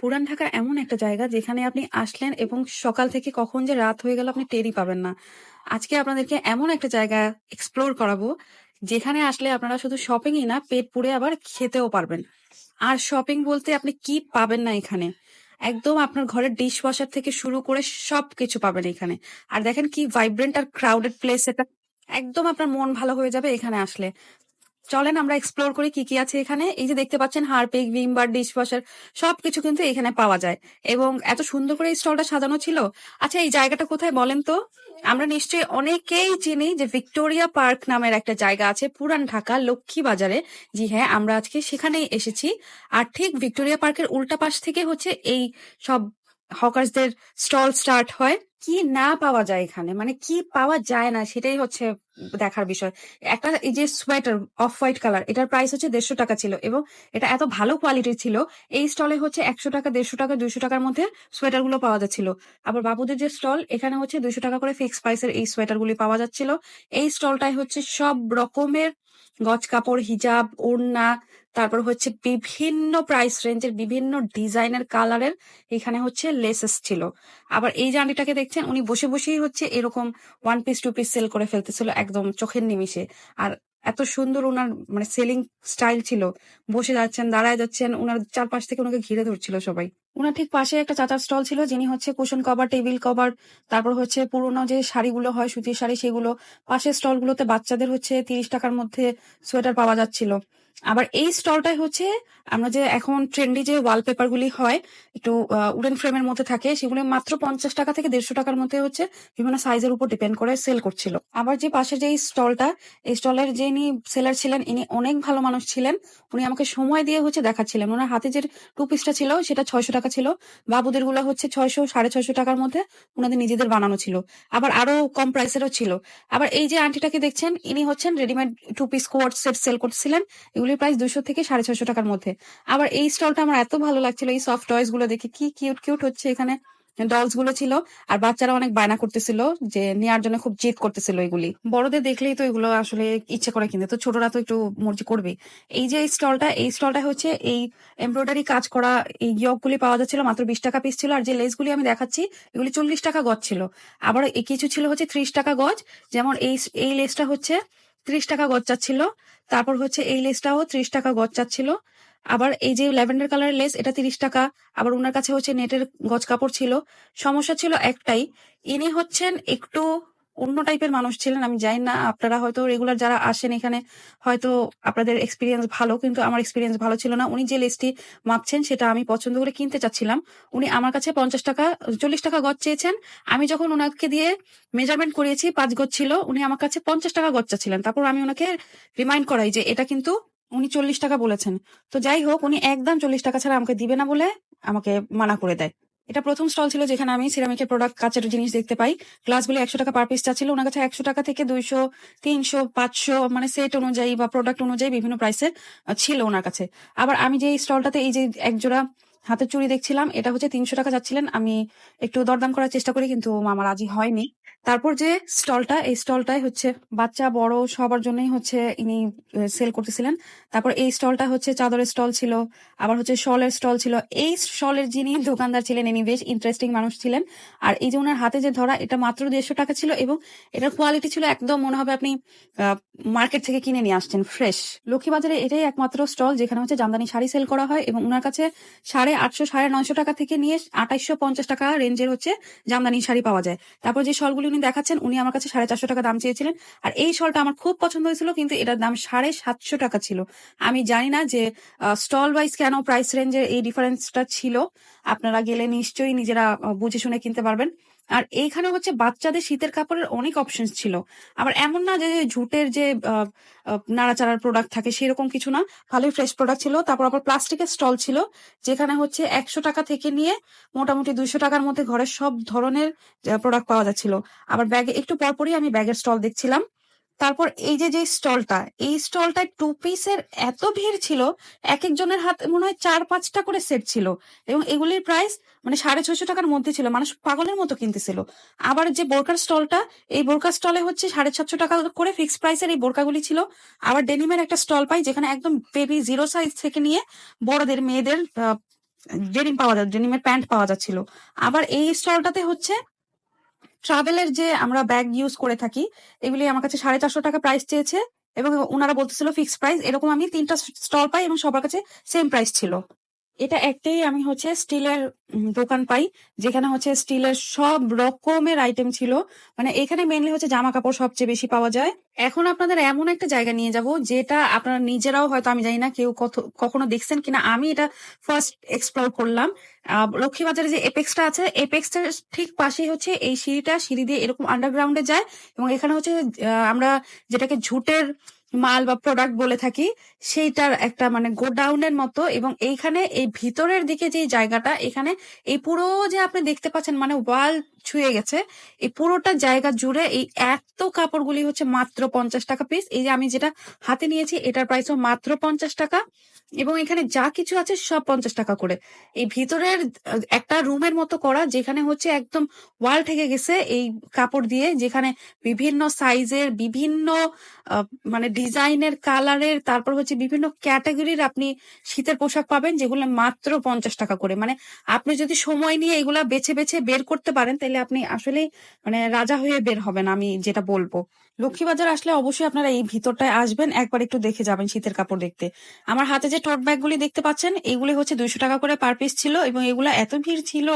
পুরান ঢাকা এমন একটা জায়গা যেখানে আপনি আসলেন এবং সকাল থেকে কখন যে রাত হয়ে গেল আপনি টেরই পাবেন না। আজকে আপনাদেরকে এমন একটা জায়গা এক্সপ্লোর করাবো, যেখানে আসলে আপনারা শুধু শপিংই না পেট পুড়ে আবার খেতেও পারবেন। আর শপিং বলতে আপনি কি পাবেন না এখানে? একদম আপনার ঘরের ডিশ ওয়াশার থেকে শুরু করে সবকিছু পাবেন এখানে। আর দেখেন কি ভাইব্রেন্ট আর ক্রাউডেড প্লেস এটা। একদম আপনার মন ভালো হয়ে যাবে এখানে আসলে। চলেন আমরা এক্সপ্লোর করি কি কি আছে এখানে। এই যে দেখতে পাচ্ছেন, Harpic Vim bar dish washer সবকিছু কিন্তু এখানে পাওয়া যায়। এবং এত সুন্দর করে এই স্টলটা সাজানো ছিল। আচ্ছা এই জায়গাটা কোথায় বলেন তো? আমরা নিশ্চয়ই অনেকেই চিনি যে ভিক্টোরিয়া পার্ক নামের একটা জায়গা আছে, পুরান ঢাকা, লক্ষ্মী বাজারে। জি হ্যাঁ আমরা আজকে সেখানেই এসেছি। আর ঠিক ভিক্টোরিয়া পার্কের উল্টা পাশ থেকে হচ্ছে এই সব হকার্সদের স্টল স্টার্ট হয়। কি না পাওয়া যায় এখানে? মানে কি পাওয়া যায় না? সেটাই হচ্ছে দেখার বিষয়। একটা এই যে সোয়েটার অফ হোয়াইট কালার এটার প্রাইস হচ্ছে দেড়শো টাকা ছিল এবং এটা এত ভালো কোয়ালিটির ছিল, এই স্টলে হচ্ছে একশো টাকা, দেড়শো টাকা, দুইশো টাকার মধ্যে সোয়েটারগুলো পাওয়া যাচ্ছিল। আবার বাবুদের যে স্টল এখানে হচ্ছে দুইশো টাকা করে ফিক্স প্রাইসের এই সোয়েটার গুলি পাওয়া যাচ্ছিল। এই স্টলটাই হচ্ছে সব রকমের গজ কাপড়, হিজাব, ওড়না তারপর হচ্ছে বিভিন্ন প্রাইস রেঞ্জের বিভিন্ন ডিজাইনের কালারের এখানে হচ্ছে লেসেস ছিল। আবার এই যে আন্টিটাকে দেখছেন, উনি বসে বসেই হচ্ছে এরকম one piece two piece sale করে ফেলতেছিল একদম চোখের নিমিষে। আর এত সুন্দর ওনার মানে সেলিং স্টাইল ছিল। বসে যাচ্ছেন, দাঁড়ায় যাচ্ছেন ওনার চারপাশ থেকে ওনাকে ঘিরে ধরছিল সবাই। ওনার ঠিক পাশে একটা চাচার স্টল ছিল, যিনি হচ্ছে কুশন কভার টেবিল কভার তারপর হচ্ছে পুরোনো যে শাড়িগুলো হয়, সুতির শাড়ি, সেগুলো। পাশের স্টলগুলোতে বাচ্চাদের হচ্ছে তিরিশ টাকার মধ্যে সোয়েটার পাওয়া যাচ্ছিল। আবার এই স্টলটাই হচ্ছে আমরা যে এখন ট্রেন্ডি যে ওয়ালপেপার গুলি হয়, একটু উডেন ফ্রেমের মধ্যে থাকে, সেগুলো মাত্র পঞ্চাশ টাকা থেকে দেড়শো টাকার মধ্যে হচ্ছে বিভিন্ন সাইজের উপর ডিপেন্ড করে সেল করছিল। আবার যে পাশে যে স্টলটা, এই স্টলের যে ইনি সেলার ছিলেন, ইনি অনেক ভালো মানুষ ছিলেন, উনি আমাকে সময় দিয়ে হচ্ছে দেখাচ্ছিলেন। ওনার হাতে যে টু পিসটা ছিল, সেটা ছয়শো টাকা ছিল বাবুদেরগুলো হচ্ছে ছয়শো, সাড়ে ছয়শো টাকার মধ্যে ওনাদের নিজেদের বানানো ছিল। আবার আরও কম প্রাইসেরও ছিল। আবার এই যে আন্টিটাকে দেখছেন, ইনি হচ্ছেন রেডিমেড টু পিস কোয়ার্ট সেট সেল করছিলেন এগুলির প্রাইস দুশো থেকে সাড়ে ছয়শো টাকার মধ্যে। আবার এই স্টলটা আমার এত ভালো লাগছিল, এই সফট টয়েসগুলো দেখে কি কিউট কিউট হচ্ছে এখানে। ডলসগুলো ছিল, আর বাচ্চারা অনেক বায়না করতেছিল, যে নেওয়ার জন্য খুব জিদ করতেছিল এগুলি। বড়দের দেখলেই তো এগুলো আসলে ইচ্ছে করে কিনতে, তো ছোটরা তো একটু মর্জি করবে। এই যে স্টলটা এই স্টলটা হচ্ছে এই এমব্রয়ডারি কাজ করা এই ইয়ক গুলি পাওয়া যাচ্ছিল, মাত্র বিশ টাকা পিস ছিল, আর যে লেস গুলি আমি দেখাচ্ছি, এগুলি চল্লিশ টাকা গজ ছিল। আবার কিছু ছিল হচ্ছে ত্রিশ টাকা গজ, যেমন এই এই লেসটা হচ্ছে ত্রিশ টাকা গজ চাচ্ছিল। তারপর হচ্ছে এই লেসটাও ত্রিশ টাকা গজ চাচ্ছিল। আবার এই যে ল্যাভেন্ডার কালারের লেস, এটা তিরিশ টাকা। আবার ওনার কাছে হচ্ছে নেটের গজ কাপড় ছিল। সমস্যা ছিল একটাই, ইনি হচ্ছেন একটু অন্য টাইপের মানুষ ছিলেন, আমি জানি না, আপনারা হয়তো রেগুলার যারা আসেন এখানে, হয়তো আপনাদের এক্সপিরিয়েন্স ভালো, কিন্তু আমার এক্সপিরিয়েন্স ভালো ছিল না। উনি যে লেসটি মাপছেন, সেটা আমি পছন্দ করে কিনতে চাচ্ছিলাম। উনি আমার কাছে পঞ্চাশ টাকা, চল্লিশ টাকা গজ চেয়েছেন। আমি যখন ওনাকে দিয়ে মেজারমেন্ট করিয়েছি, পাঁচ গজ ছিল, উনি আমার কাছে পঞ্চাশ টাকা গজ চাচ্ছিলেন। তারপর আমি ওনাকে রিমাইন্ড করাই যে এটা কিন্তু উনি চল্লিশ টাকা বলেছেন। তো যাই হোক, উনি একদম চল্লিশ টাকা ছাড়া আমাকে দিবে না বলে আমাকে মানা করে দেয়। এটা প্রথম স্টল ছিল যেখানে আমি সিরামিকের প্রোডাক্ট কাঁচের জিনিস দেখতে পাই। গ্লাসগুলো একশো টাকা পার পিস ছিল। ওনার কাছে একশো টাকা থেকে দুইশো, তিনশো, পাঁচশো মানে সেট অনুযায়ী বা প্রোডাক্ট অনুযায়ী বিভিন্ন প্রাইসের ছিল ওনার কাছে। আবার আমি যে স্টলটাতে এই যে একজোড়া হাতের চুড়ি দেখছিলাম, এটা হচ্ছে তিনশো টাকা যাচ্ছিলেন। আমি একটু দরদাম করার চেষ্টা করি, কিন্তু আমার রাজি হয়নি। তারপর যে স্টলটা, এই স্টলটাই হচ্ছে বাচ্চা, বড়, সবার জন্যই হচ্ছে ইনি সেল করতেছিলেন। তারপর এই স্টলটা হচ্ছে চাদরের স্টল ছিল, আবার হচ্ছে শলের স্টল ছিল। এই শলের যিনি দোকানদার ছিলেন, ইনি বেশ ইন্টারেস্টিং মানুষ ছিলেন। আর এই যে ওনার হাতে যে ধরা, এটা মাত্র দেড়শো টাকা ছিল এবং এটার কোয়ালিটি ছিল একদম মনে হবে আপনি মার্কেট থেকে কিনে নিয়ে আসছেন ফ্রেশ লক্ষ্মীবাজারে এটাই একমাত্র স্টল, যেখানে হচ্ছে জামদানি শাড়ি সেল করা হয় এবং ওনার কাছে সাড়ে আটশো, সাড়ে নয়শো টাকা থেকে নিয়ে আঠাইশো পঞ্চাশ টাকা রেঞ্জের হচ্ছে জামদানি শাড়ি পাওয়া যায়। তারপর যে শলগুলি উনি দেখাচ্ছেন, উনি আমার কাছে সাড়ে চারশো টাকা দাম চেয়েছিলেন। আর এই শলটা আমার খুব পছন্দ হয়েছিল, কিন্তু এটার দাম সাড়ে সাতশো টাকা ছিল। আমি জানি না যে স্টল ওয়াইজ কেন প্রাইস রেঞ্জের এই ডিফারেন্সটা ছিল। আপনারা গেলে নিশ্চয়ই নিজেরা বুঝে শুনে কিনতে পারবেন। আর এইখানে হচ্ছে বাচ্চাদের শীতের কাপড়ের অনেক অপশন ছিল। আবার এমন না যে ঝুটের যে নাড়াচাড়ার প্রোডাক্ট থাকে সেরকম কিছু না। ভালোই ফ্রেশ প্রোডাক্ট ছিল। তারপর আবার প্লাস্টিকের স্টল ছিল, যেখানে হচ্ছে একশো টাকা থেকে নিয়ে মোটামুটি দুইশো টাকার মধ্যে ঘরের সব ধরনের প্রোডাক্ট পাওয়া যাচ্ছিল। আবার ব্যাগে একটু পরপরই আমি ব্যাগের স্টল দেখছিলাম। তারপর এই যে যে স্টলটা, এই স্টলটায় টু পিসের এত ভিড় ছিল, এক একজনের হাত মনে হয় চার পাঁচটা করে সেট ছিল এবং এগুলির প্রাইস মানে সাড়ে ছয়শো টাকার মধ্যে ছিল, মানুষ পাগলের মতো কিনতেছিল। আবার যে বোরকার স্টলটা, এই বোরকার স্টলে হচ্ছে সাড়ে সাতশো টাকা করে ফিক্সড প্রাইসের এই বোরকাগুলি ছিল। আবার ডেনিমের একটা স্টল পাই, যেখানে একদম বেবি জিরো সাইজ থেকে নিয়ে বড়দের, মেয়েদের ডেনিম পাওয়া যায় ডেনিমের প্যান্ট পাওয়া যাচ্ছিল। আবার এই স্টলটাতে হচ্ছে ট্রাভেলের যে আমরা ব্যাগ ইউজ করে থাকি, এগুলি আমার কাছে সাড়ে চারশো টাকা প্রাইস চেয়েছে এবং ওনারা বলতেছিল ফিক্সড প্রাইস এরকম আমি তিনটা স্টল পাই এবং সবার কাছে সেম প্রাইস ছিল। এটা একটাই আমি হচ্ছে স্টিলের দোকান পাই, যেখানে হচ্ছে স্টিলের সব রকমের আইটেম ছিল। মানে এখানে মেনলি হচ্ছে জামা কাপড় সবচেয়ে বেশি পাওয়া যায়। এখন আপনাদের এমন একটা জায়গা নিয়ে যাব, যেটা আপনারা নিজেরাও হয়তো, আমি জানি না কেউ কত- কখনো দেখছেন কিনা, আমি এটা ফার্স্ট এক্সপ্লোর করলাম। লক্ষ্মীবাজারে যে এপেক্সটা আছে এপেক্সটার ঠিক পাশেই হচ্ছে এই সিঁড়িটা, সিঁড়ি দিয়ে এরকম আন্ডারগ্রাউন্ডে যায় এবং এখানে হচ্ছে আমরা যেটাকে ঝুটের মাল বা প্রোডাক্ট বলে থাকি, সেইটার একটা মানে গোডাউনের মতো এবং এইখানে এই ভিতরের দিকে যে জায়গাটা, এখানে এই পুরো যে আপনি দেখতে পাচ্ছেন মানে ওয়াল ছুঁয়ে গেছে। এই পুরোটা জায়গা জুড়ে এই এত কাপড়গুলি হচ্ছে মাত্র পঞ্চাশ টাকা পিস এই যে আমি যেটা হাতে নিয়েছি, এটার প্রাইসও মাত্র পঞ্চাশ টাকা। এবং এখানে যা কিছু আছে সব পঞ্চাশ টাকা করে। এই ভিতরের একটা রুমের মতো করা যেখানে হচ্ছে একদম ওয়াল থেকে গেছে এই কাপড় দিয়ে, যেখানে বিভিন্ন সাইজের বিভিন্ন মানে ডিজাইনের কালারের তারপর হচ্ছে বিভিন্ন ক্যাটাগরির আপনি শীতের পোশাক পাবেন, যেগুলো মাত্র পঞ্চাশ টাকা করে। মানে আপনি যদি সময় নিয়ে এগুলা বেছে বেছে বের করতে পারেন, তাহলে আপনি আসলে মানে রাজা হয়ে বের হবেন, আমি যেটা বলব। লক্ষ্মীবাজার আসলে অবশ্যই আপনারা এই ভিতরটায় আসবেন, একবার একটু দেখে যাবেন শীতের কাপড় দেখতে। আমার হাতে যে টোট ব্যাগগুলি দেখতে পাচ্ছেন, এগুলি হচ্ছে দুইশো টাকা করে পার পিস ছিল এবং এগুলো এত ভিড় ছিল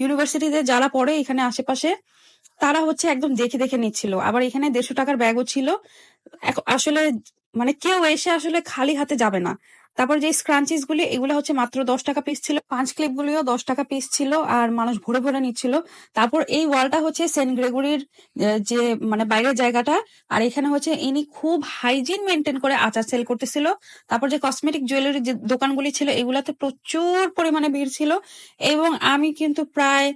ইউনিভার্সিটিতে যারা পড়ে এখানে আশেপাশে, তারা হচ্ছে একদম দেখে দেখে নিচ্ছিল। আবার এখানে দেড়শো টাকার ব্যাগও ছিল। আসলে মানে কেউ এসে আসলে খালি হাতে যাবে না। তারপর যে স্ক্রাঞ্চিস গুলি, এগুলো হচ্ছে মাত্র দশ টাকা পিস ছিল পাঁচ ক্লিপ গুলিও দশ টাকা পিস ছিল, আর মানুষ ভরে ভরে নিচ্ছিল। তারপর এই ওয়ালটা হচ্ছে সেন্ট গ্রেগরির যে মানে বাইরের জায়গাটা, আর এখানে হচ্ছে ইনি খুব হাইজিন মেনটেন করে আচার সেল করতেছিল। তারপর যে কসমেটিক জুয়েলারি যে দোকানগুলি ছিল, এগুলাতে প্রচুর পরিমাণে ভিড় ছিল। এবং আমি কিন্তু প্রায়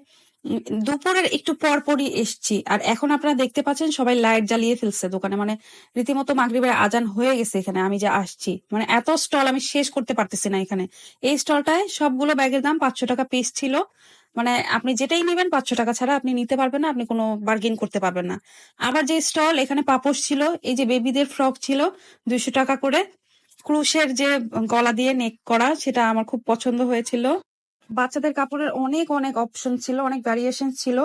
দুপুরের একটু পর পরই এসছি। আর এখন আপনারা দেখতে পাচ্ছেন সবাই লাইট জ্বালিয়ে ফেলছে দোকানে। মানে রীতিমতো মাগরিবের আজান হয়ে গেছে এখানে, আমি যে আসছি। মানে এত স্টল আমি শেষ করতে পারতেছি না এখানে। এই স্টলটায় সবগুলো ব্যাগের দাম পাঁচশো টাকা পিস ছিল। মানে আপনি যেটাই নেবেন পাঁচশো টাকা ছাড়া আপনি নিতে পারবেন না, আপনি কোনো বার্গেন করতে পারবেন না। আবার যে স্টল এখানে পাপোশ ছিল, এই যে বেবিদের ফ্রক ছিল, দুইশো টাকা করে। ক্রুশের যে গলা দিয়ে নেক করা, সেটা আমার খুব পছন্দ হয়েছিল। বাচ্চাদের কাপড়ের অনেক অনেক অপশন ছিল, অনেক ভ্যারিয়েশন ছিল।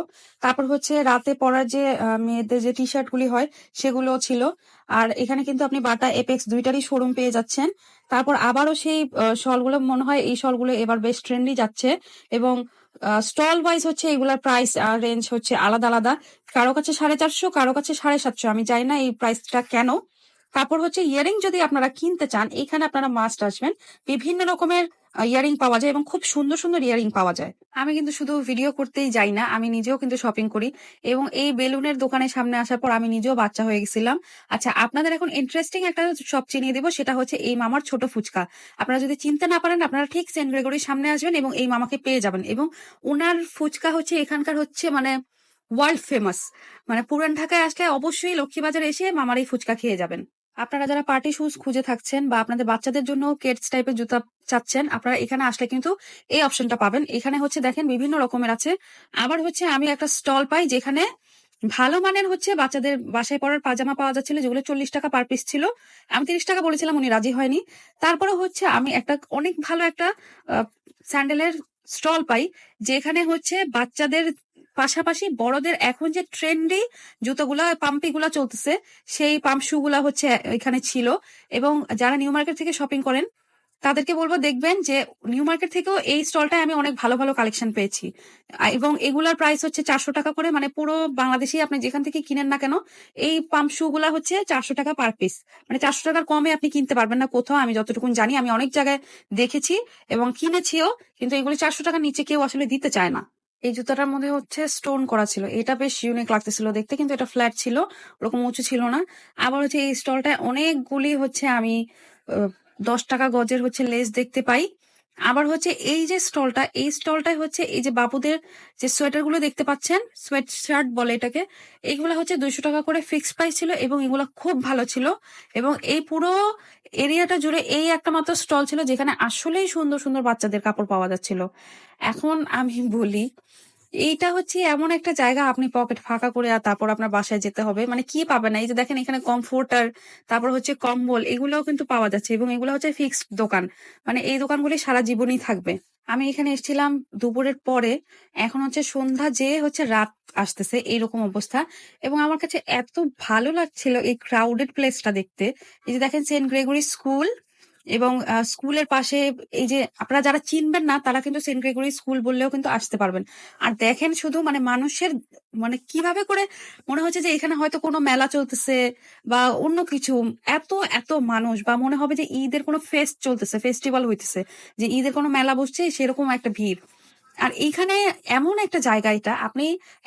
তারপর হচ্ছে রাতে পরার যে মেয়েদের যে টি শার্ট গুলি হয় সেগুলো ছিল। আর এখানে কিন্তু আপনি বাটা এপেক্স দুইটারই শোরুম পেয়ে যাচ্ছেন। তারপর আবারও সেই শলগুলো, মনে হয় এই শলগুলো এবার বেশ ট্রেন্ডি যাচ্ছে। এবং স্টল ওয়াইজ হচ্ছে এগুলার প্রাইস রেঞ্জ হচ্ছে আলাদা আলাদা। কারও কাছে সাড়ে চারশো, কারও কাছে সাড়ে সাতশো, আমি জানি না এই প্রাইসটা কেন। তারপর হচ্ছে ইয়ারিং যদি আপনারা কিনতে চান, এখানে আপনারা মাস্ট আসবেন। বিভিন্ন রকমের ইয়ারিং পাওয়া যায় এবং খুব সুন্দর সুন্দর ইয়ারিং পাওয়া যায়। আমি কিন্তু শুধু ভিডিও করতেই যাই না, আমি নিজেও কিন্তু শপিং করি এবং এই বেলুনের দোকানের সামনে আসার পর আমি নিজেও বাচ্চা হয়ে গেছিলাম। আচ্ছা আপনাদের এখন ইন্টারেস্টিং একটা শপ চিনিয়ে দেবো, সেটা হচ্ছে এই মামার ছোট ফুচকা। আপনারা যদি চিনতে না পারেন, আপনারা ঠিক সেন্ট গ্রেগরির সামনে আসবেন এবং এই মামাকে পেয়ে যাবেন এবং ওনার ফুচকা হচ্ছে, এখানকার হচ্ছে মানে ওয়ার্ল্ড ফেমাস মানে পুরান ঢাকায় আসলে অবশ্যই লক্ষ্মীবাজারে এসে মামার এই ফুচকা খেয়ে যাবেন। আপনারা যারা পার্টি শুজ খুঁজে থাকছেন বা আপনাদের বাচ্চাদের জন্য কেটস টাইপের জুতা চাচ্ছেন, আপনারা এখানে আসলে কিন্তু এই অপশনটা পাবেন। এখানে হচ্ছে দেখেন বিভিন্ন রকমের আছে। আবার হচ্ছে আমি একটা স্টল পাই যেখানে ভালো মানের হচ্ছে বাচ্চাদের বাসায় পরার পাজামা পাওয়া যাচ্ছিল, যেগুলো চল্লিশ টাকা পার পিস ছিল। আমি তিরিশ টাকা বলেছিলাম, উনি রাজি হয়নি। তারপরে হচ্ছে আমি একটা অনেক ভালো একটা স্যান্ডেলের স্টল পাই, যেখানে হচ্ছে বাচ্চাদের পাশাপাশি বড়দের এখন যে ট্রেন্ডি জুতোগুলা, পাম্পিগুলা চলতেছে, সেই পাম্প শু গুলা হচ্ছে এখানে ছিল। এবং যারা নিউ মার্কেট থেকে শপিং করেন তাদেরকে বলব দেখবেন যে নিউ মার্কেট থেকেও এই স্টলটায় আমি অনেক ভালো ভালো কালেকশন পেয়েছি। এবং এগুলার প্রাইস হচ্ছে চারশো টাকা করে মানে পুরো বাংলাদেশে আপনি যেখান থেকে কিনেন না কেন, এই পাম্প শু গুলা হচ্ছে চারশো টাকা পার পিস মানে চারশো টাকার কমে আপনি কিনতে পারবেন না কোথাও, আমি যতটুকু জানি, আমি অনেক জায়গায় দেখেছি এবং কিনেছিও, কিন্তু এগুলি চারশো টাকার নিচে কেউ আসলে দিতে চায় না। এই জুতাটার মধ্যে হচ্ছে স্টোন করা ছিল। এটা বেশ ইউনিক লাগতেছিল দেখতে, কিন্তু এটা ফ্ল্যাট ছিল, ওরকম উঁচু ছিল না। আবার হচ্ছে এই স্টলটায় অনেকগুলি হচ্ছে আমি দশ টাকা গজের হচ্ছে লেস দেখতে পাই। আবার হচ্ছে এই যে স্টলটা, এই স্টলটায় হচ্ছে এই যে বাবুদের যে সোয়েটারগুলো দেখতে পাচ্ছেন, সোয়েট শার্ট বলে এটাকে এইগুলো হচ্ছে দুইশো টাকা করে ফিক্স প্রাইস ছিল এবং এগুলো খুব ভালো ছিল। এবং এই পুরো এরিয়াটা জুড়ে এই একটা মাত্র স্টল ছিল যেখানে আসলেই সুন্দর সুন্দর বাচ্চাদের কাপড় পাওয়া যাচ্ছিল। এখন আমি বলি এইটা হচ্ছে এমন একটা জায়গা আপনি পকেট ফাঁকা করে আর তারপর আপনার বাসায় যেতে হবে মানে কি পাবেন না এই যে দেখেন এখানে কমফোর্টার তারপর হচ্ছে কম্বল, এগুলোও কিন্তু পাওয়া যাচ্ছে এবং এগুলো হচ্ছে ফিক্সড দোকান মানে এই দোকানগুলি সারা জীবনই থাকবে আমি এখানে এসেছিলাম দুপুরের পরে। এখন হচ্ছে সন্ধ্যা যেয়ে হচ্ছে রাত আসতেছে এইরকম অবস্থা। এবং আমার কাছে এত ভালো লাগছিল এই ক্রাউডেড প্লেসটা দেখতে। এই যে দেখেন সেন্ট গ্রেগরি স্কুল এবং স্কুলের পাশে এই যে আপনারা যারা চিনবেন না তারা কিন্তু সেন্ট গ্রেগরি স্কুল বললেও কিন্তু আসতে পারবেন। আর দেখেন শুধু মানে মানুষের মানে কীভাবে করে মনে হচ্ছে যে এখানে হয়তো কোনো মেলা চলতেছে বা অন্য কিছু। এত, এত মানুষ বা মনে হবে যে ঈদের কোনো ফেস্ট চলতেছে, ফেস্টিভ্যাল হইতেছে। যে ঈদের কোনো মেলা বসছে সেরকম একটা ভিড়। আর এইখানে এমন একটা জায়গা এটা আপনি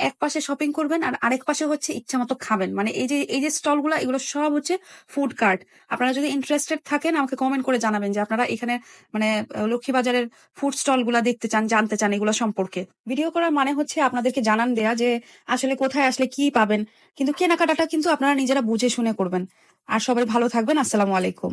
এক পাশে শপিং করবেন আর আরেক পাশে হচ্ছে ইচ্ছা মতো খাবেন। মানে এই যে এই যে স্টলগুলা এগুলো সব হচ্ছে ফুড কার্ট। আপনারা যদি ইন্টারেস্টেড থাকেন আমাকে কমেন্ট করে জানাবেন যে আপনারা এখানে মানে লক্ষ্মীবাজারের ফুড স্টলগুলা দেখতে চান, জানতে চান এগুলো সম্পর্কে। ভিডিও করার মানে হচ্ছে আপনাদেরকে জানান দেয়া যে আসলে কোথায় আসলে কি পাবেন। কিন্তু কেনাকাটাটা কিন্তু আপনারা নিজেরা বুঝে শুনে করবেন। আর সবাই ভালো থাকবেন। আসসালামু আলাইকুম।